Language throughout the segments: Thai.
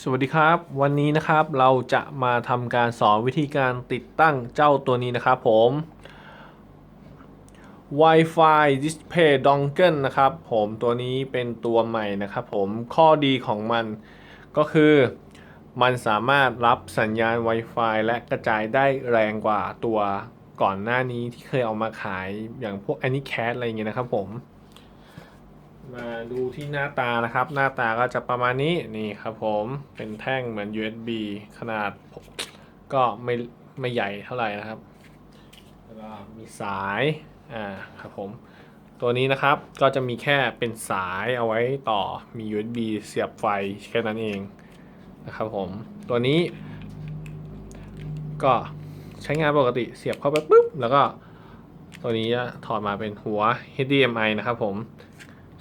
สวัสดีครับ วันนี้นะครับเราจะมาทำการสอนวิธีการติดตั้งเจ้าตัวนี้นะครับผม Wi-Fi Display Dongle นะครับผมตัวนี้เป็นตัวใหม่นะครับผมข้อดีของมันก็คือมันสามารถรับสัญญาณ Wi-Fi และกระจายได้แรงกว่าตัวก่อนหน้านี้ที่เคยเอามาขายอย่างพวก Anycat อะไรเงี้ยนะครับผม มาดูที่หน้าตานะครับ หน้าตาก็จะประมาณนี้นี่ครับผมเป็นแท่งเหมือน USB ขนาดก็ไม่ไม่ใหญ่เท่าไหร่นะครับแล้วก็มีสายอ่าครับผมตัวนี้นะครับก็จะมีแค่เป็นสายเอาไว้ต่อมี USB เสียบไฟแค่นั้นเองนะครับผมตัวนี้ ก็ใช้งานปกติเสียบเข้าไปปุ๊บแล้วก็ตัวนี้จะถอดมาเป็นหัว HDMI นะครับผม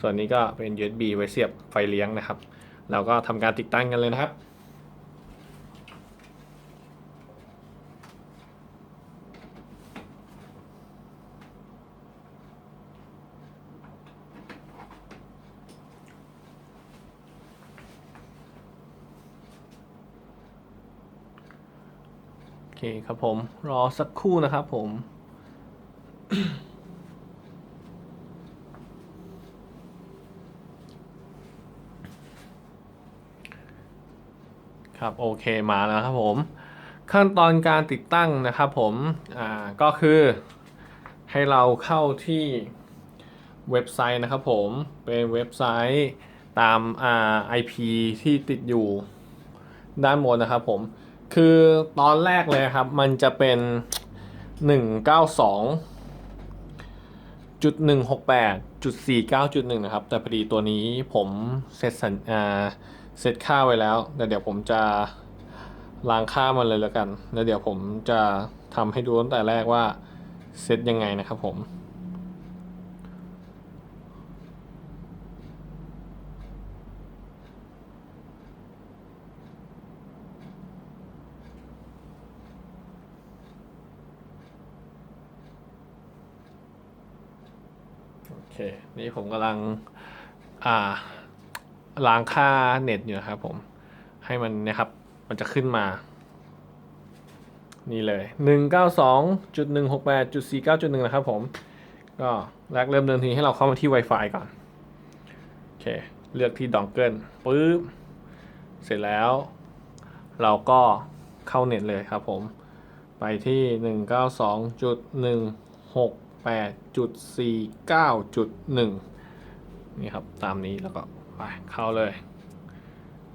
ส่วนนี้ก็เป็น USB ไว้เสียบไฟเลี้ยงนะครับ เราก็ทำการติดตั้งกันเลยนะครับโอเคครับผมรอสักครู่นะครับผม ครับโอเคมาแล้วครับผม ขั้นตอนการติดตั้งนะครับผมอ่าก็คือให้เราเข้าที่เว็บไซต์นะครับผมเป็นเว็บไซต์ตามอ่า IP ที่ติดอยู่ด้านบนนะครับผม คือตอนแรกเลยครับ มันจะเป็น 192จุด168จุด49จุด1นะครับ แต่พอดีตัวนี้ผมเซตสัญอ่า เซตค่าไว้แล้วแต่เดี๋ยวผมจะล้างค่ามันเลยแล้วกันแล้วเดี๋ยวผมจะทำให้ดูตั้งแต่แรกว่าเซตยังไงนะครับผมโอเค นี่ผมกำลัง อ่า ล้างค่าเน็ตอยู่นะครับผมให้มันนะครับมันจะขึ้นมา นี่เลย 192.168.49.1 นะครับผม ก็แรกเริ่มเดิมทีให้เราเข้ามาที่ Wi-Fi ก่อน โอเค เลือกที่ดองเกิลปึ๊บ เสร็จแล้ว เราก็เข้าเน็ตเลยครับผม ไปที่ 192.168.49.1 นี่ครับ ตามนี้แล้วก็ ไปเข้าเลย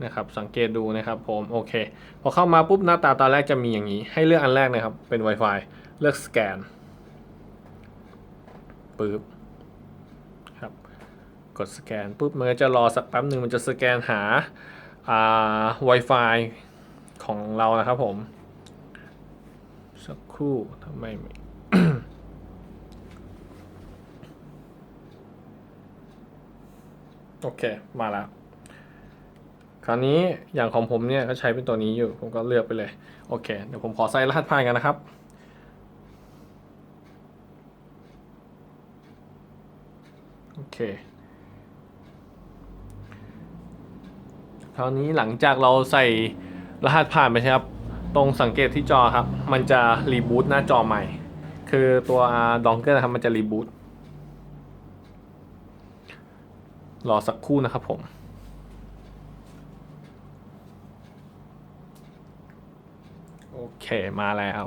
นะครับสังเกตดูนะครับผมโอเค พอเข้ามาปุ๊บหน้าตาตอนแรกจะมีอย่างนี้ ให้เลือกอันแรกนะครับ เป็น Wi-Fi เลือกสแกนปึ๊บครับกดสแกนปุ๊บมันก็จะรอสักแป๊บหนึ่งมันจะสแกนหาอ่า Wi-Fi ของเรานะครับผม สักครู่ทำไมไม่ โอเค มาแล้ว คราวนี้อย่างของผมเนี่ยก็ใช้เป็นตัวนี้อยู่ ผมก็เลือกไปเลย โอเค เดี๋ยวผมขอใส่รหัสผ่านกันนะครับ โอเค คราวนี้หลังจากเราใส่รหัสผ่านไปใช่ครับ ตรงสังเกตที่จอครับ มันจะรีบูตหน้าจอใหม่ คือตัวดองเกอร์นะครับ มันจะรีบูต รอสักครู่นะครับผมโอเคมาแล้ว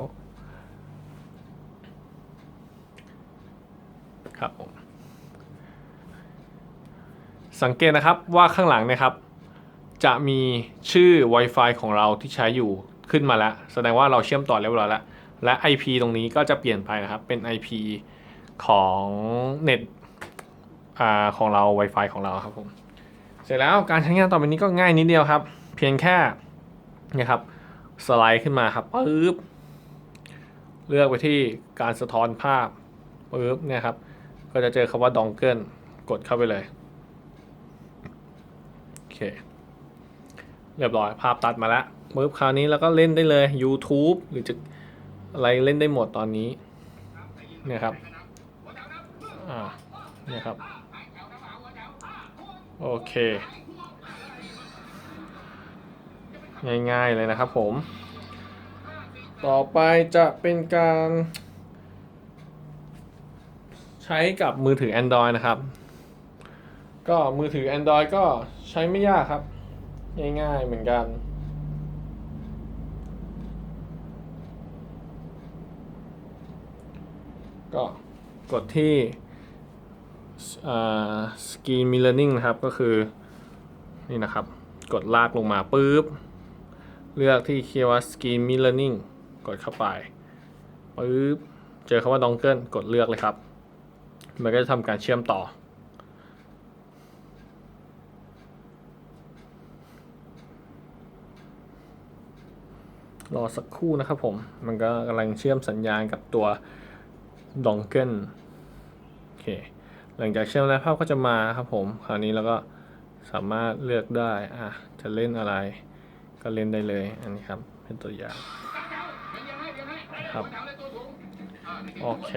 ครับผมสังเกตนะครับว่าข้างหลังนะครับ จะมีชื่อ Wi-Fi ของเราที่ใช้อยู่ขึ้นมาแล้ว แสดงว่าเราเชื่อมต่อเรียบร้อยแล้วและ IP ตรงนี้ก็จะเปลี่ยนไปนะครับเป็น IP ของเน็ต ของเรา Wi-Fi ของเราครับผมเสร็จแล้วการใช้งานต่อไปนี้ก็ง่ายนิดเดียวครับ เพียงแค่เนี่ยครับสไลด์ขึ้นมาครับปึ๊บเลือกไปที่การสะท้อนภาพปึ๊บเนี่ยครับก็จะเจอคำว่าดองเกิลกดเข้าไปเลยโอเคเรียบร้อยภาพตัดมาแล้วปึ๊บคราวนี้แล้วก็เล่นได้เลย YouTube หรือจะอะไรเล่นได้หมดตอนนี้เนี่ยครับอ่าเนี่ยครับ โอเค ง่ายๆเลยนะครับผม ต่อไปจะเป็นการใช้กับมือถือ Android นะครับ ก็มือถือ Android ก็ใช้ไม่ยากครับ ง่ายๆเหมือนกันก็กดที่ สกรีมิเลอร์นิ่งนะครับก็คือนี่นะครับ กดลากลงมาปุ๊บ เลือกที่เคียว่า Screen Mirroring กดเข้าไปปุ๊บ เจอคำว่า Dongle กดเลือกเลยครับ มันก็จะทำการเชื่อมต่อ รอสักครู่นะครับผม มันก็กำลังเชื่อมสัญญาณกับตัว Dongle โอเค หลังจากเชื่อมแล้วภาพก็จะมาครับผม คราวนี้เราก็สามารถเลือกได้ อะ จะเล่นอะไร ก็เล่นได้เลย อันนี้ครับ เป็นตัวอย่าง ครับ โอเค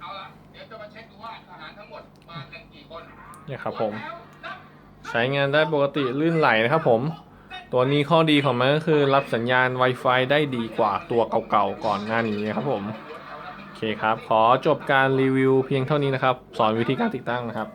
เอาละเดี๋ยวจะมาเช็คดูว่าทหารทั้งหมดมากันกี่คนเนี่ยครับผม ใช้งานได้ปกติลื่นไหลนะครับผม ตัวนี้ข้อดีของมันก็คือรับสัญญาณ Wi-Fi ได้ดีกว่าตัวเก่าๆก่อนหน้านี้นครับผม เคครับ ขอจบการรีวิวเพียงเท่านี้นะครับ สอนวิธีการติดตั้งนะครับ